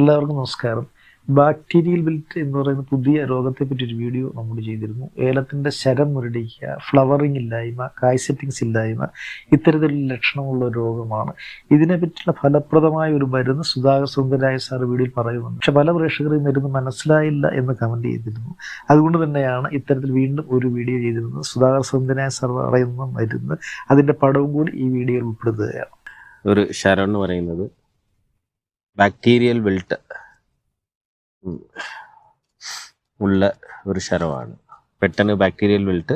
എല്ലാവർക്കും നമസ്കാരം. Bacterial wilt എന്ന് പറയുന്ന പുതിയ രോഗത്തെപ്പറ്റി ഒരു വീഡിയോ നമ്മൾ ചെയ്തിരുന്നു. ഏലത്തിന്റെ ശരം മുരടിക്കുക ഫ്ലവറിങ് ഇല്ലായ്മ കായ് സെറ്റിങ്സ് ഇല്ലായ്മ ഇത്തരത്തിലുള്ള ലക്ഷണമുള്ള ഒരു രോഗമാണ്. ഇതിനെ പറ്റിയുള്ള ഫലപ്രദമായ ഒരു മരുന്ന് സുധാകർ സുന്ദരായ സാർ വീഡിയോയിൽ പറയുന്നുണ്ട്. പക്ഷെ പല പ്രേക്ഷകരും മരുന്ന് മനസ്സിലായില്ല എന്ന് കമന്റ് ചെയ്തിരുന്നു. അതുകൊണ്ട് തന്നെയാണ് ഇത്തരത്തിൽ വീണ്ടും ഒരു വീഡിയോ ചെയ്തിരുന്നത്. സുധാകർ സുന്ദരായ സാർ പറയുന്ന മരുന്ന്. അതിന്റെ പടവും കൂടി ഈ വീഡിയോയിൽ ഉൾപ്പെടുത്തുകയാണ്. ഒരു ശരം എന്ന് പറയുന്നത് ബാക്ടീരിയൽ വിൽട്ട് ഉള്ള ഒരു ശരമാണ്. പെട്ടെന്ന് ബാക്ടീരിയൽ വിൽട്ട്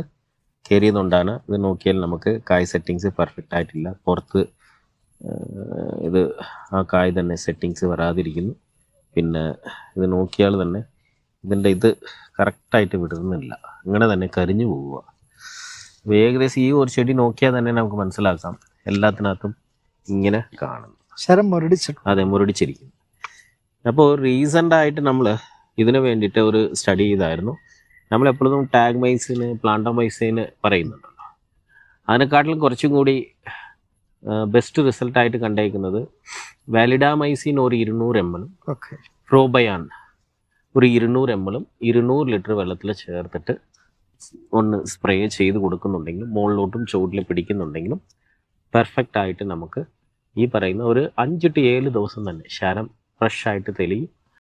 കയറിയതുകൊണ്ടാണ് ഇത് നോക്കിയാൽ നമുക്ക് കായ് സെറ്റിങ്സ് പെർഫെക്റ്റ് ആയിട്ടില്ല. പുറത്ത് ഇത് ആ കായ് തന്നെ സെറ്റിങ്സ് വരാതിരിക്കുന്നു. പിന്നെ ഇത് നോക്കിയാൽ തന്നെ ഇതിന്റെ ഇത് കറക്റ്റായിട്ട് വിടുന്നില്ല. അങ്ങനെ തന്നെ കരിഞ്ഞു പോവുക. അപ്പോൾ ഏകദേശം ഈ ഒരു ചെടി നോക്കിയാൽ തന്നെ നമുക്ക് മനസ്സിലാക്കാം. എല്ലാത്തിനകത്തും ഇങ്ങനെ കാണുന്നു. ശരം അതെ മുരടിച്ചിരിക്കുന്നു. അപ്പോൾ റീസെന്റ് ആയിട്ട് നമ്മൾ ഇതിന് വേണ്ടിയിട്ട് ഒരു സ്റ്റഡി ചെയ്തായിരുന്നു. നമ്മൾ എപ്പോഴും ടാഗ് മൈസിന് പ്ലാന്റോമൈസിന് പറയുന്നുണ്ടല്ലോ. അതിനെക്കാട്ടിലും കുറച്ചും കൂടി ബെസ്റ്റ് റിസൾട്ടായിട്ട് കണ്ടേക്കുന്നത് വാലിഡാമൈസിൻ ഒരു ഇരുന്നൂറ് എം എല്ലും ഓക്കെ പ്രോബയാൻ ഒരു ഇരുന്നൂറ് എം എല്ലും ഇരുന്നൂറ് ലിറ്റർ വെള്ളത്തിൽ ചേർത്തിട്ട് ഒന്ന് സ്പ്രേ ചെയ്ത് കൊടുക്കുന്നുണ്ടെങ്കിലും മുകളിലോട്ടും ചുവട്ടിൽ പിടിക്കുന്നുണ്ടെങ്കിലും പെർഫെക്റ്റ് ആയിട്ട് നമുക്ക് ഈ പറയുന്ന ഒരു അഞ്ച് ടു ഏഴ് ദിവസം തന്നെ ശരം ഫ്രഷ് ആയിട്ട് തെളിയും.